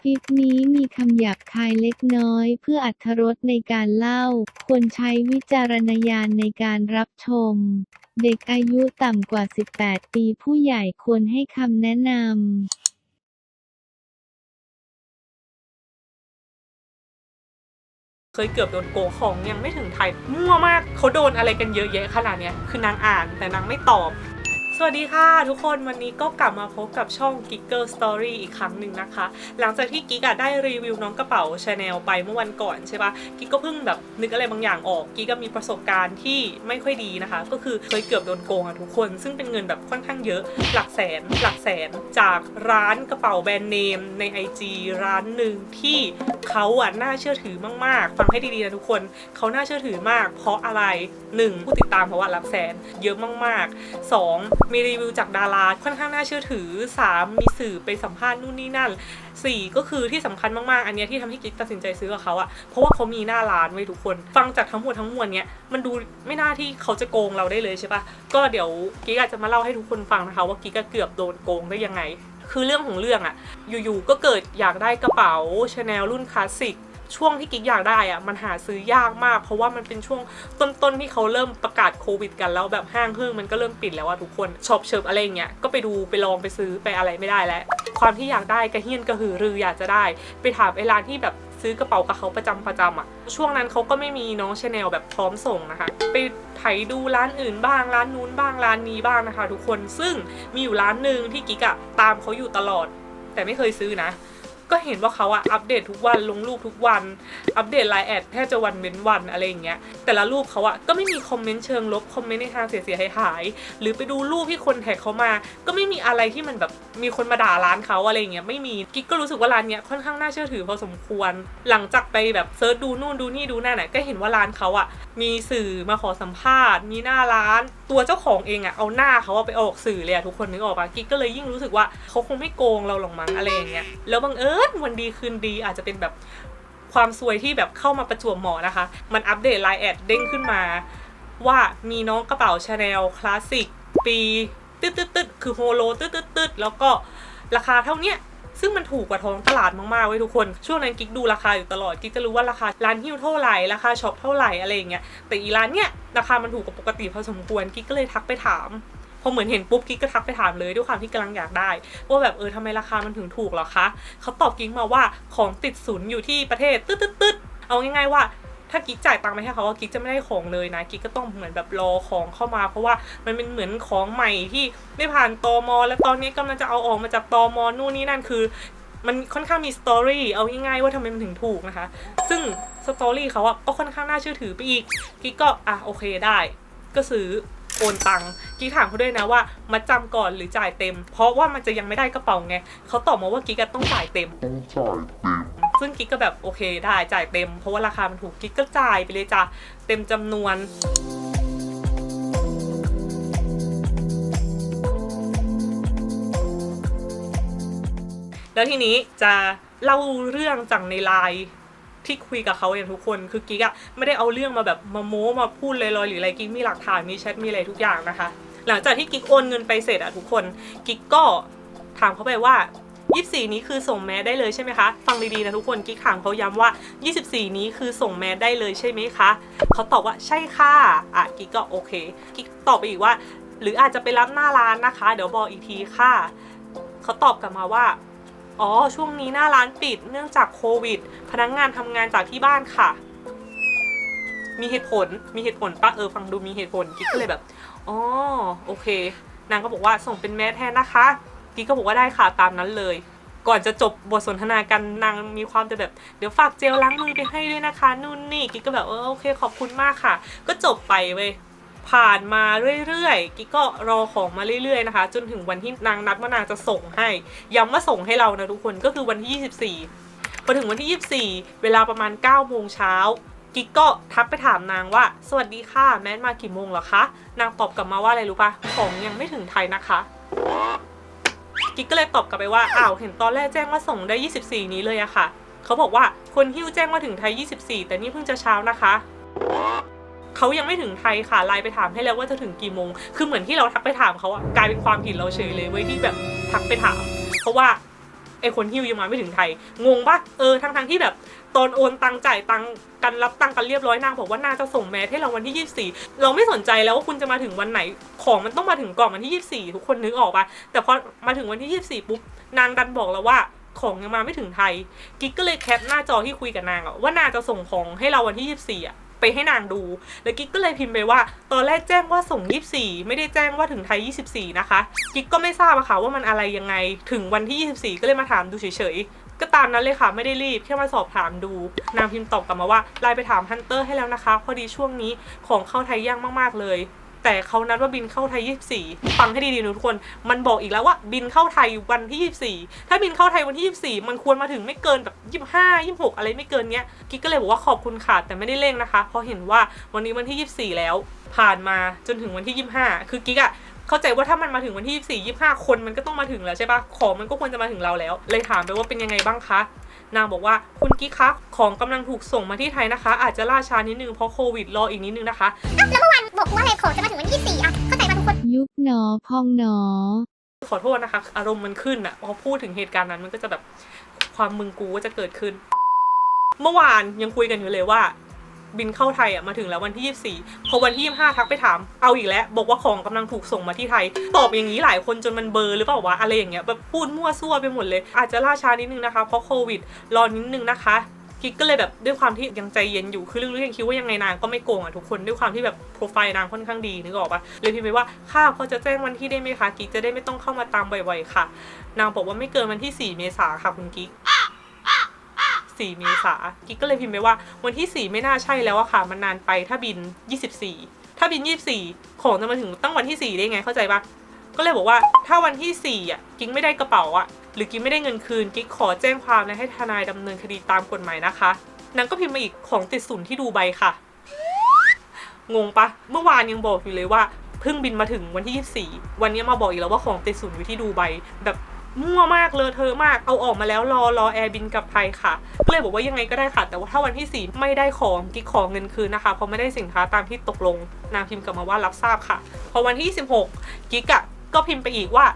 คลิปนี้มีคำหยาบคายเล็กน้อยเพื่ออรรถรสในการเล่า ควรใช้วิจารณญาณในการรับชม เด็กอายุต่ำกว่า 18 ปีผู้ใหญ่ควรให้คำแนะนำเคยเกือบโดนโกงของยังไม่ถึงไทยมั่วมากเขาโดนอะไรกันเยอะแยะขนาดเนี้ยคือนางอ่านแต่นางไม่ตอบ สวัสดีค่ะทุกคนวันนี้ก็กลับมาพบกับช่อง Giggle Story อีกครั้งหนึ่งนะคะ หลังจากที่กิ๊กอะได้รีวิวน้องกระเป๋าชาแนลไปเมื่อวันก่อนใช่ปะกิ๊กก็เพิ่งแบบนึกอะไรบางอย่างออกกิ๊กก็มีประสบการณ์ที่ไม่ค่อยดีนะคะ ก็คือเคยเกือบโดนโกงอะทุกคน ซึ่งเป็นเงินแบบค่อนข้างเยอะ หลักแสนหลักแสนจากร้านกระเป๋าแบรนด์เนมใน IG ร้านหนึ่งที่เขาอะน่าเชื่อถือมากๆฟังให้ดีๆนะทุกคนเขาน่าเชื่อถือมาก เพราะอะไร 1. ผู้ติดตามเพราะว่าหลักแสนเยอะมากๆ 2. มีรีวิวจากดาราค่อนข้างน่าเชื่อถือ 3. มีสื่อไปสัมภาษณ์นู่นนี่นั่น 4. ก็คือที่สำคัญมากๆ อันเนี้ยที่ทำให้กิ๊กตัดสินใจซื้อกับเขาอะเพราะว่าเขามีหน้าร้านไว้ทุกคน ฟังจากทั้งหมดทั้งมวลเนี้ยมันดูไม่น่าที่เขาจะโกงเราได้เลยใช่ปะก็เดี๋ยวกิ๊กอาจจะมาเล่าให้ทุกคนฟังนะคะว่ากิ๊กก็เกือบโดนโกงได้ยังไง คือเรื่องของเรื่องอะอยู่ๆก็เกิดอยากได้กระเป๋าชาแนลรุ่นคลาสสิก ช่วงที่กิ๊กอยากได้อะมันหาซื้อยากมาก เพราะว่ามันเป็นช่วงต้นๆที่เขาเริ่มประกาศโควิด กันแล้วแบบห้างเครื่งมันก็เริ่มปิดแล้วอะทุกคนช็อปเชิบอะไรเงี้ยก็ไปดูไปลองไปซื้อไปอะไรไม่ได้แล้ว ความที่อยากได้กระเฮี้ยนกระหือรืออยากจะได้ ไปถามไอ้ร้านที่แบบซื้อกระเป๋ากับเขาประจำประจำอะช่วงนั้นเขาก็ไม่มีน้องชาแนลแบบพร้อมส่งนะคะ ไปไถดูร้านอื่นบ้างร้านนู้นบ้างร้านนี้บ้างนะคะ ทุกคนซึ่งมีอยู่ร้านหนึ่งที่กิ๊กอะตามเขาอยู่ตลอด แต่ไม่เคยซื้อนะ ก็เห็นว่าเขาอะอัปเดตทุกวันลงรูปทุกวัน อัปเดตไลน์แอดแทบจะวันเว้นวันอะไรอย่างเงี้ยแต่ละรูปเขาอะก็ไม่มีคอมเมนต์เชิงลบคอมเมนต์ในทางเสียหายหาย หรือไปดูรูปที่คนแท็กเขามา ก็ไม่มีอะไรที่มันแบบมีคนมาด่าร้านเขาอะไรอย่างเงี้ยไม่มีกิ๊กก็รู้สึกว่าร้านเนี้ยค่อนข้างน่าเชื่อถือพอสมควร หลังจากไปแบบเซิร์ชดูนู่นดูนี่ดูนั่นอะก็เห็นว่าร้านเขาอะมีสื่อมาขอสัมภาษณ์ มีหน้าร้าน ตัวเจ้าของเองอะเอาหน้าเขาไปออกสื่อเลยอะทุกคนนึกออกปะกิ๊กก็เลยยิ่งรู้สึกว่าเขาคงไม่โกงเราหรอกมั้งอะไรอย่างเงี้ยแล้วบังเอิญวันดีคืนดีอาจจะเป็นแบบความซวยที่แบบเข้ามาประจวบเหมาะนะคะ มันอัปเดตไลน์แอดเด้งขึ้นมา ว่ามีน้องกระเป๋าชาแนลคลาสสิกปีตึ๊ดตึ๊ดตึ๊ดคือโฮโลตึ๊ดตึ๊ดตึ๊ดแล้วก็ราคาเท่าเนี้ยซึ่งมันถูกกว่าท้องตลาดมากๆเว้ยทุกคน ช่วงนั้นกิ๊กดูราคาอยู่ตลอด กิ๊กจะรู้ว่าราคาร้านฮิ้วเท่าไหร่ ราคาช็อปเท่าไหร่อะไรอย่างเงี้ย แต่อีร้านเนี้ยราคามันถูกกว่าปกติพอสมควร กิ๊กก็เลยทักไปถาม อเหมือนเห็นปุ๊บกิ๊กก็ทักไปถามเลยด้วยความที่กำลังอยากได้ว่าแบบเออทำไมราคามันถึงถูกหรอคะเขาตอบกิ๊กมาว่าของติดศูนย์อยู่ที่ประเทศตึ๊ดตึ๊ดตึ๊ดเอาง่ายๆว่าถ้ากิ๊กจ่ายตังค์ไปให้เขาว่ากิ๊กจะไม่ได้ของเลยนะกิ๊กก็ต้องเหมือนแบบรอของเข้ามา เพราะว่ามันเป็นเหมือนของใหม่ที่ไม่ผ่านตอมแล้วตอนนี้กำลังจะเอาออกมาจากตอมนู่นนี่นั่นคือ มันค่อนข้างมีสตอรี่เอาง่ายๆว่าทำไมมันถึงถูกนะคะ ซึ่งสตอรี่เขาอะก็ค่อนข้างน่าเชื่อถือไปอีกกิ๊กก็อะโอเคได้ ก็ซื้อ โอนตังค์กิ๊กถามเขาด้วยนะว่ามัดจำก่อนหรือจ่ายเต็ม เพราะว่ามันจะยังไม่ได้กระเป๋าไงเขาตอบมาว่ากิ๊กอะต้องจ่ายเต็มต้องจ่ายเต็มซึ่งกิ๊กก็แบบโอเคได้จ่ายเต็ม เพราะว่าราคามันถูกกิ๊กก็จ่ายไปเลยจ้ะเต็มจำนวนแล้วทีนี้จะเล่าเรื่องจากในไลน์ ที่คุยกับเขาอย่างทุกคนคือกิ๊กอะไม่ได้เอาเรื่องมาแบบมาโม้มาพูดลอยๆหรืออะไรกิ๊กมีหลักฐานมีแชทมีอะไรทุกอย่างนะคะ หลังจากที่กิ๊กโอนเงินไปเสร็จอะทุกคนกิ๊กก็ถามเขาไปว่า 24 นี้คือส่งแมสได้เลยใช่ไหมคะ ฟังดีๆนะทุกคนกิ๊กถามเขาย้ำว่า 24 นี้คือส่งแมสได้เลยใช่ไหมคะเขาตอบว่าใช่ค่ะอะกิ๊กก็โอเคกิ๊กตอบไปอีกว่า หรืออาจจะไปรับหน้าร้านนะคะ เดี๋ยวบอกอีกทีค่ะเขาตอบกลับมาว่า อ๋อ ช่วงนี้หน้าร้านปิดเนื่องจากโควิด พนักงงานทำงานจากที่บ้านค่ะ มีเหตุผล มีเหตุผลปะเออฟังดูมีเหตุผล กิ๊กก็เลยแบบ อ๋อ โอเค นางก็บอกว่าส่งเป็นแมสแทนนะคะ กิ๊กก็บอกว่าได้ค่ะตามนั้นเลย ก่อนจะจบบทสนทนากันนางมีความจะแบบเดี๋ยวฝากเจลล้างมือไปให้ด้วยนะคะนู่นนี่กิ๊กก็แบบเออโอเคขอบคุณมากค่ะ ก็จบไปเว้ย ผ่านมาเรื่อยๆกิ๊กก็รอของมาเรื่อยๆนะคะ จนถึงวันที่นางนัดว่านางจะส่งให้ ย้ำว่าส่งให้เรานะทุกคนก็คือวันที่ 24พอถึงวันที่ 24 เวลาประมาณ9โมงเช้ากิ๊กก็ทักไปถามนางว่า สวัสดีค่ะแมนมากี่โมงเหรอคะ นางตอบกลับมาว่าอะไรรู้ปะของยังไม่ถึงไทยนะคะกิ๊กก็เลยตอบกลับไปว่าอ้าวเห็นตอนแรกแจ้งว่าส่งได้ 24 นี้เลยอะค่ะ เขาบอกว่าคนฮิ้วแจ้งว่าถึงไทย 24 แต่นี่เพิ่งจะเช้านะคะ เขายังไม่ถึงไทยค่ะไลน์ไปถามให้แล้วว่าจะถึงกี่โมง คือเหมือนที่เราทักไปถามเขาอะกลายเป็นความผิดเราเฉยเลยเว้ยที่แบบทักไปถาม เพราะว่าไอคนฮิวยังมาไม่ถึงไทย งงปะเออทั้งทั้งที่แบบตอนโอนตังจ่ายตังกันรับตังกันเรียบร้อยนางบอกว่านางจะส่งแมสให้เราวันที่ 24 เราไม่สนใจแล้วว่าคุณจะมาถึงวันไหนของมันต้องมาถึงก่อนวันที่ 24 ทุกคนนึกออกปะแต่พอมาถึงวันที่ 24ปุ๊บนางดันบอกเราว่าของยังมาไม่ถึงไทย กิ๊กก็เลยแคปหน้าจอที่คุยกับนางอะว่านางจะส่งของให้เราวันที่ 24อะ ไปให้นางดู แล้วกิ๊กก็เลยพิมพ์ไปว่า ตอนแรกแจ้งว่าส่ง 24 ไม่ได้แจ้งว่าถึงไทย 24 นะคะ กิ๊กก็ไม่ทราบอะค่ะว่ามันอะไรยังไง ถึงวันที่ 24 ก็เลยมาถามดูเฉยๆ ก็ตามนั้นเลยค่ะ ไม่ได้รีบ แค่มาสอบถามดู นางพิมพ์ตอบกลับมาว่าไลน์ไปถามฮันเตอร์ให้แล้วนะคะ พอดีช่วงนี้ของเข้าไทยยากมากๆเลย แต่เขานัดว่าบินเข้าไทย 24 ฟังให้ดีๆนะทุกคน มันบอกอีกแล้วว่าบินเข้าไทยวันที่ 24 ถ้าบินเข้าไทยวันที่ 24 มันควรมาถึงไม่เกินแบบ 25 26 อะไรไม่เกินเนี้ย กิ๊กก็เลยบอกว่าขอบคุณค่ะแต่ไม่ได้เร่งนะคะ เพราะเห็นว่าวันนี้วันที่ 24 แล้วผ่านมาจนถึงวันที่ 25 คือกิ๊กอะเข้าใจว่าถ้ามันมาถึงวันที่ 24 25 คนมันก็ต้องมาถึงแล้วใช่ปะของมันก็ควรจะมาถึงเราแล้ว เลยถามไปว่าเป็นยังไงบ้างคะ นางบอกว่าคุณกิ๊กคะของกำลังถูกส่งมาที่ไทยนะคะ อาจจะล่าช้านิดนึงเพราะโควิดรออีกนิดนึงนะคะบอกว่าอะไรของจะมาถึงวันที่24อะเข้าใจป่ะทุกคนยุบหนอพองหนอ ขอโทษนะคะ อารมณ์มันขึ้นอะพอพูดถึงเหตุการณ์นั้นมันก็จะแบบความมึงกูก็จะเกิดขึ้น เมื่อวานยังคุยกันอยู่เลยว่า บินเข้าไทยอะมาถึงแล้ววันที่ 24 พอวันที่ 25 ทักไปถาม เอาอีกแล้ว บอกว่าของกำลังถูกส่งมาที่ไทย ตอบอย่างนี้หลายคนจนมันเบอร์หรือเปล่าวะอะไรอย่างเงี้ยแบบพูดมั่วซั่วไปหมดเลย อาจจะล่าช้านิดนึงนะคะ เพราะโควิด รอนิดนึงนะคะกิ๊กก็เลยแบบด้วยความที่ยังใจเย็นอยู่คือลึกๆยังคิดว่ายังไงนางก็ไม่โกงอะทุกคนด้วยความที่แบบโปรไฟล์นางค่อนข้างดีนึกออกปะเลยพิมพ์ไปว่าค่ะพอจะแจ้งวันที่ได้ไหมคะกิ๊กจะได้ไม่ต้องเข้ามาตามบ่อยๆค่ะ นางบอกว่าไม่เกินวันที่ 4 เมษาค่ะคุณกิ๊ก 4 เมษากิ๊กก็เลยพิมพ์ไปว่าวันที่ 4 ไม่น่าใช่แล้วอะค่ะ มันนานไปถ้าบิน 24 ถ้าบิน 24 ของจะมาถึงตั้งวันที่ 4 ได้ไงเข้าใจปะก็เลยบอกว่าถ้าวันที่4อะกิ๊กไม่ได้กระเป๋าอะหรือกิ๊กไม่ได้เงินคืนกิ๊กขอแจ้งความและให้ทนายดำเนินคดีตามกฎหมายนะคะนางก็พิมพ์มาอีกของติดศูนย์ที่ดูใบค่ะ งงปะเมื่อวานยังบอกอยู่เลยว่าเพิ่งบินมาถึงวันที่ 24 วันนี้มาบอกอีกแล้วว่าของติดศูนย์อยู่ที่ดูไบแบบ มั่วมากเลยเธอะมากเอาออกมาแล้วรอรอแอร์บินกลับไทยค่ะก็เลยบอกว่ายังไงก็ได้ค่ะ แต่ว่าถ้าวันที่ 4 ไม่ได้ของกิ๊กขอเงินคืนนะคะเพราะไม่ได้สินค้าตามที่ตกลงนางพิมพ์กลับมาว่ารับทราบค่ะ พอวันที่ 16กิ๊กอะก็พิมพ์ไปอีกว่า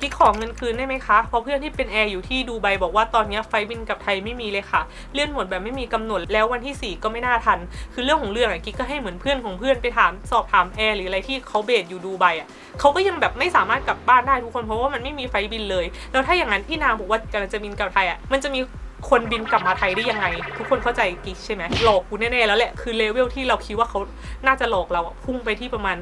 กิ๊กขอเงินคืนได้ไหมคะเพราะเพื่อนที่เป็นแอร์อยู่ที่ดูไบบอกว่าตอนนี้ไฟบินกับไทยไม่มีเลยค่ะ เลื่อนหมดแบบไม่มีกำหนดแล้ววันที่ 4 ก็ไม่น่าทัน คือเรื่องของเรื่องอะกิ๊กก็ให้เหมือนเพื่อนของเพื่อนไปถามสอบถามแอร์หรืออะไรที่เขาเบสอยู่ดูไบอะเขาก็ยังแบบไม่สามารถกลับบ้านได้ทุกคนเพราะว่ามันไม่มีไฟบินเลย แล้วถ้าอย่างนั้นที่นางบอกว่ากำลังจะบินกลับไทยอะมันจะมีคนบินกลับมาไทยได้ยังไง ทุกคนเข้าใจกิ๊กใช่ไหมหลอกกูแน่ๆแล้วแหละคือเลเวลที่เราคิดว่าเขาน่าจะหลอกเราพุ่งไปที่ประมาณ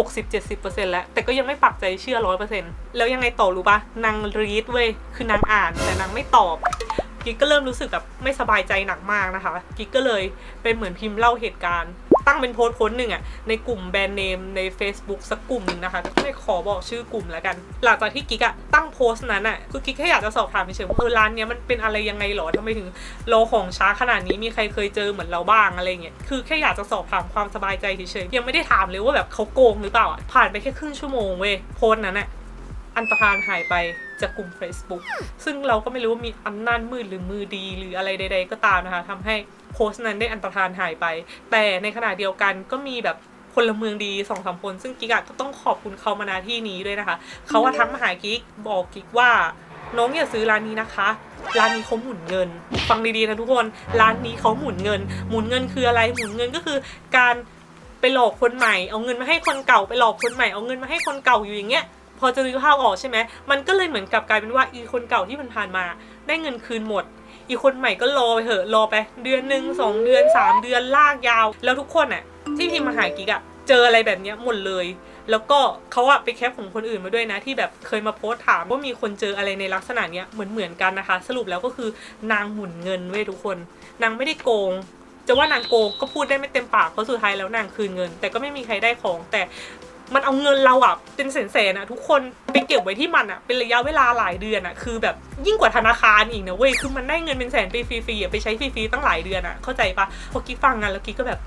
60-70%แล้ว แต่ก็ยังไม่ปักใจเชื่อ 100%แล้วยังไงต่อรู้ปะนางรีดเว้ย คือนางอ่านแต่นางไม่ตอบ กิ๊กก็เริ่มรู้สึกแบบไม่สบายใจหนักมากนะคะ กิ๊กก็เลยเป็นเหมือนพิมพ์เล่าเหตุการณ์ ตั้งเป็นโพสต์โพสต์หนึ่งอะในกลุ่มแบรนด์เนมใน Facebook สักกลุ่มหนึ่งนะคะไม่ขอบอกชื่อกลุ่มแล้วกัน หลังจากที่กิ๊กอะตั้งโพสต์นั้นอะคือกิ๊กแค่อยากจะสอบถามเฉยๆว่าเออร้านเนี้ยมันเป็นอะไรยังไงหรอทำไมถึงรอของช้าขนาดนี้มีใครเคยเจอเหมือนเราบ้างอะไรเงี้ยคือแค่อยากจะสอบถามความสบายใจเฉยๆยังไม่ได้ถามเลยว่าแบบเขาโกงหรือเปล่าอะผ่านไปแค่ครึ่งชั่วโมงเว้ยโพสต์นั้นอะอันตรธานหายไป จากกลุ่ม Facebook ซึ่งเราก็ไม่รู้ว่ามีอำนาจมืดหรือมือดีหรืออะไรใด ๆ ก็ตามนะคะทำให้โพสต์นั้นได้อันตรธานหายไป แต่ในขณะเดียวกันก็มีแบบพลเมืองดีสองสามคน ซึ่งกิกะก็ต้องขอบคุณเขามาณที่นี้ด้วยนะคะ เขาว่าทักมาหากิกบอกกิกว่าน้องอย่าซื้อร้านนี้นะคะ ร้านนี้เขาหมุนเงิน ฟังดีๆนะทุกคน ร้านนี้เขาหมุนเงิน หมุนเงินคืออะไร หมุนเงินก็คือการไปหลอกคนใหม่ เอาเงินมาให้คนเก่า ไปหลอกคนใหม่ เอาเงินมาให้คนเก่าอยู่อย่างเงี้ย พอจะนึกภาพออกใช่ไหมมันก็เลยเหมือนกับกลายเป็นว่าอีคนเก่าที่มันผ่านมา ได้เงินคืนหมด อีคนใหม่ก็รอไปเถอะรอไป เดือนหนึ่งสองเดือนสามเดือนลากยาว แล้วทุกคนอะที่พิมพ์มาหากิ๊กอะเจออะไรแบบเนี้ยหมดเลย แล้วก็เขาอะไปแคปของคนอื่นมาด้วยนะ ที่แบบเคยมาโพสต์ถามว่ามีคนเจออะไรในลักษณะเนี้ยเหมือนเหมือนกันนะคะ สรุปแล้วก็คือนางหมุนเงินเว้ยทุกคน นางไม่ได้โกง จะว่านางโกงก็พูดได้ไม่เต็มปากเพราะสุดท้ายแล้วนางคืนเงิน แต่ก็ไม่มีใครได้ของแต่ มันเอาเงินเราอะเป็นแสนๆอะทุกคนไปเก็บไว้ที่มันอะเป็นระยะเวลาหลายเดือนอะคือแบบยิ่งกว่าธนาคารอีกนะเว้ยคือมันได้เงินเป็นแสนไปฟรีๆไปใช้ฟรีๆตั้งหลายเดือนอะเข้าใจปะพอกิ๊กฟังงานแล้วกิ๊กก็แบบ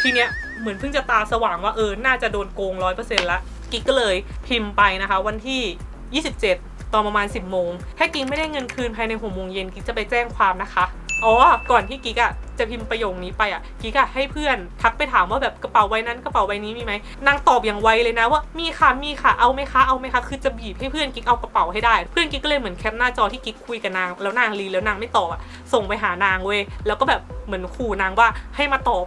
ทีเนี้ยเหมือนเพิ่งจะตาสว่างว่าเออน่าจะโดนโกงร้อยเปอร์เซ็นต์ละกิ๊กก็เลยพิมพ์ไปนะคะ วันที่ 27 ตอนประมาณ 10 โมง ถ้ากิ๊กไม่ได้เงินคืนภายใน6โมงเย็นกิ๊กจะไปแจ้งความนะคะ อ๋อ ก่อนที่กิ๊กอะจะพิมพ์ประโยคนี้ไปอะกิ๊กอะให้เพื่อนทักไปถามว่าแบบกระเป๋าใบนั้นกระเป๋าใบนี้มีไหมนางตอบอย่างไวเลยนะว่ามีค่ะมีค่ะเอาไหมคะเอาไหมคะคือจะบีบให้เพื่อนกิ๊กเอากระเป๋าให้ได้ เพื่อนกิ๊กก็เลยเหมือนแคปหน้าจอที่กิ๊กคุยกับนาง แล้วนางรีแล้วนางไม่ตอบอะส่งไปหานางเว้ยแล้วก็แบบเหมือนขู่นางว่าให้มาตอบ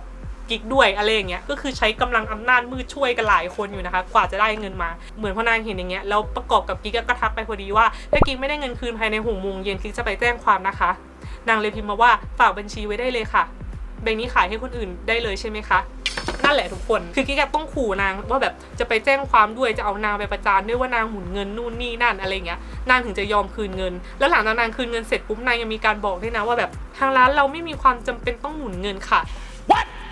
กิ๊กด้วยอะไรอย่างเงี้ย ก็คือใช้กำลังอำนาจมืดช่วยกันหลายคนอยู่นะคะ กว่าจะได้เงินมา เหมือนพอนางเห็นอย่างเงี้ย แล้วประกอบกับกิ๊กก็ทักไปพอดีว่า ถ้ากิ๊กไม่ได้เงินคืนภายในหกโมงเย็นกิ๊กจะไปแจ้งความนะคะ นางเลยพิมพ์มาว่าฝากบัญชีไว้ได้เลยค่ะใบนี้ขายให้คนอื่นได้เลยใช่ไหมคะนั่นแหละทุกคน คือกิ๊กต้องขู่นางว่าแบบจะไปแจ้งความด้วย จะเอานางไปประจานด้วยว่านางหมุนเงินนู่นนี่นั่นอะไรเงี้ย นางถึงจะยอมคืนเงิน แล้วหลังจากนางคืนเงินเสร็จปุ๊บนางยังมีการบอกด้วยนะว่าแบบทางร้านเราไม่มีความจำเป็นต้องหมุนเงินค่ะ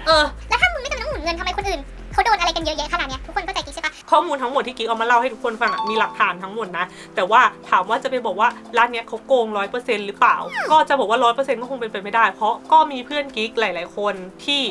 เออ แล้วถ้ามึงไม่จำเป็นต้องหมุนเงินทำไมคนอื่นเขาโดนอะไรกันเยอะแยะขนาดเนี้ยทุกคนเข้าใจกิ๊กใช่ปะ ข้อมูลทั้งหมดที่กิ๊กเอามาเล่าให้ทุกคนฟังมีหลักฐานทั้งหมดนะ แต่ว่าถามว่าจะไปบอกว่าร้านเนี้ยเขาโกงร้อยเปอร์เซ็นต์หรือเปล่า ก็จะบอกว่าร้อยเปอร์เซ็นต์ก็คงเป็นไปไม่ได้ เพราะก็มีเพื่อนกิ๊กหลาย ๆ คนที่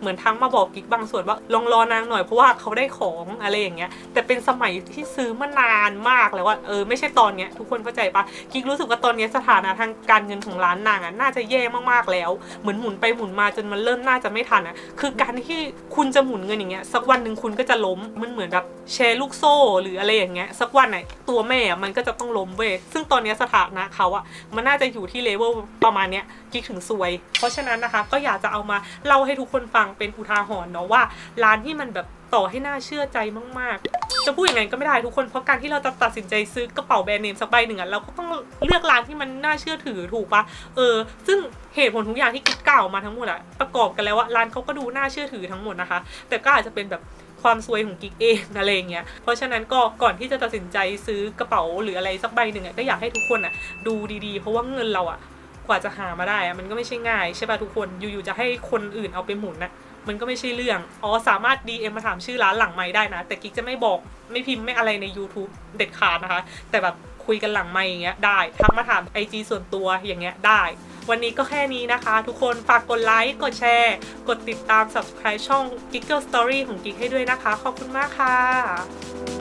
เหมือนทั้งมาบอกกิ๊กบางส่วนว่าลองรอนางหน่อยเพราะว่าเขาได้ของอะไรอย่างเงี้ยแต่เป็นสมัยที่ซื้อมานานมากแล้วว่าเออไม่ใช่ตอนเนี้ยทุกคนเข้าใจปะกิ๊กรู้สึกว่าตอนเนี้ยสถานะทางการเงินของร้านนางอะน่าจะแย่มากๆแล้ว เหมือนหมุนไปหมุนมาจนมันเริ่มน่าจะไม่ทันอะคือการที่คุณจะหมุนเงินอย่างเงี้ยสักวันหนึ่งคุณก็จะล้มมันเหมือนแบบแชร์ลูกโซ่หรืออะไรอย่างเงี้ยสักวันไหนตัวแม่อะมันก็จะต้องล้มเว้ยซึ่งตอนเนี้ยสถานะเขาอะมันน่าจะอยู่ที่เลเวลประมาณเนี้ยกิ๊กถึงซวย เพราะฉะนั้นนะคะก็อยากจะเอามาเล่าให้ทุกคนฟังเป็นอุทาหรณ์เนาะว่า ร้านที่มันแบบต่อให้น่าเชื่อใจมากๆ จะพูดอย่างนั้นก็ไม่ได้ทุกคนเพราะการที่เราจะตัดสินใจซื้อกระเป๋าแบรนด์เนมสักใบหนึ่งอะเราก็ต้องเลือกร้านที่มันน่าเชื่อถือถูกปะเออ ซึ่งเหตุผลทุกอย่างที่กิ๊กกล่าวมาทั้งหมดอะประกอบกันแล้วว่าร้านเขาก็ดูน่าเชื่อถือทั้งหมดนะคะ แต่ก็อาจจะเป็นแบบความซวยของกิ๊กเองอะไรเงี้ย เพราะฉะนั้นก็ก่อนที่จะตัดสินใจซื้อกระเป๋าหรืออะไรสักใบหนึ่งอะก็อยากให้ทุกคนอะดูดีๆ เพราะว่าเงินเราอะ กว่าจะหามาได้อะมันก็ไม่ใช่ง่ายใช่ป่ะทุกคน อยู่ๆจะให้คนอื่นเอาไปหมุนนะมันก็ไม่ใช่เรื่อง อ๋อสามารถ DM มาถามชื่อร้านหลังไม้ได้นะ แต่กิ๊กจะไม่บอกไม่พิมพ์ไม่อะไรใน YouTube เด็ดขาดนะคะ แต่แบบคุยกันหลังไม้อย่างเงี้ยได้ทักมาถาม IG ส่วนตัวอย่างเงี้ยได้ วันนี้ก็แค่นี้นะคะ ทุกคนฝากกดไลค์กดแชร์ กดติดตาม subscribe ช่อง Giggle Story ของกิ๊กให้ด้วยนะคะ ขอบคุณมากค่ะ